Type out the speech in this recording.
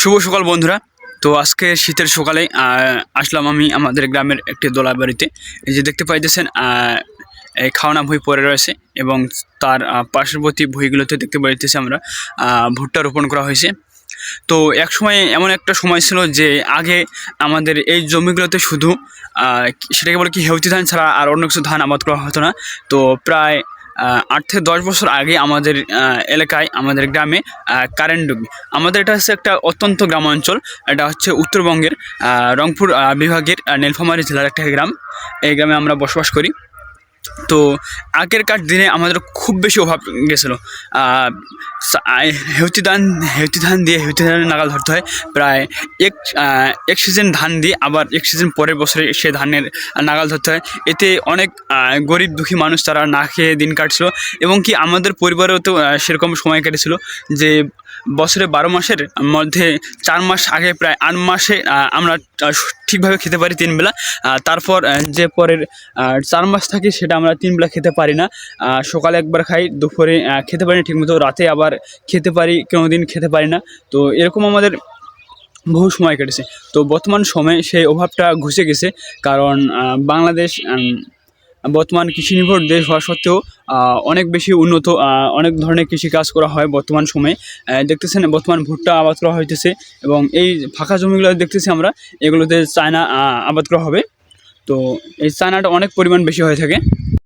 শুভ সকাল বন্ধুরা। তো আজকে শীতের সকালে আসলাম আমি আমাদের গ্রামের একটি দোলা বাড়িতে। এই যে দেখতে পাইতেছেন এই খাওয়ানা ভুঁই পড়ে রয়েছে এবং তার পার্শ্ববর্তী ভুঁইগুলোতে দেখতে পাইতেছি আমরা ভুট্টা রোপণ করা হয়েছে। তো এক সময় এমন একটা সময় ছিল যে আগে আমাদের এই জমিগুলোতে শুধু সেটাকে বলে কি হেউতি ধান ছাড়া আর অন্য কিছু ধান আবাদ করা হতো না। তো প্রায় আট থেকে দশ বছর আগে আমাদের এলাকায়, আমাদের গ্রামে কারেন্ট ডুবি। আমাদের এটা হচ্ছে একটা অত্যন্ত গ্রামাঞ্চল। এটা হচ্ছে উত্তরবঙ্গের রংপুর বিভাগের নীলফামারি জেলার একটা গ্রাম। এই গ্রামে আমরা বসবাস করি। তো আগেরকার দিনে আমাদের খুব বেশি অভাব গেছিল। হেউতি ধান হেউতি ধান দিয়ে হেউতি ধানের নাগাল ধরতে হয়। প্রায় এক এক সিজন ধান দিয়ে আবার এক সিজন পরের বছরে সে ধানের নাগাল ধরতে হয়। এতে অনেক গরিব দুঃখী মানুষ তারা না খেয়ে দিন কাটছিল এবং কি আমাদের পরিবারেও তো সেরকম সময় কেটেছিল যে বছরে বারো মাসের মধ্যে চার মাস আগে প্রায় আট মাসে আমরা ঠিকভাবে খেতে পারি তিন বেলা। তারপর যে পরের চার মাস থাকে সেটা আমরা তিন বেলা খেতে পারি না। সকালে একবার খাই, দুপুরে খেতে পারি না ঠিকমতো। রাতে আবার খেতে পারি কোনো দিন খেতে পারি না। তো এরকম আমাদের বহু সময় কেটেছে। তো বর্তমান সময়ে সেই অভাবটা ঘুষে গেছে কারণ বাংলাদেশ বর্তমান কৃষি নির্ভর দেশ হওয়া সত্ত্বেও অনেক বেশি উন্নত অনেক ধরনের কৃষি কাজ করা হয় বর্তমান সময়ে। দেখতেছেন বর্তমান ভুট্টা আবাদ করা হইতেছে এবং এই ফাঁকা জমিগুলো দেখতেছি আমরা, এগুলোতে চায়না আবাদ করা হবে। তো এই চায়নাটা অনেক পরিমাণ বেশি হয়ে থাকে।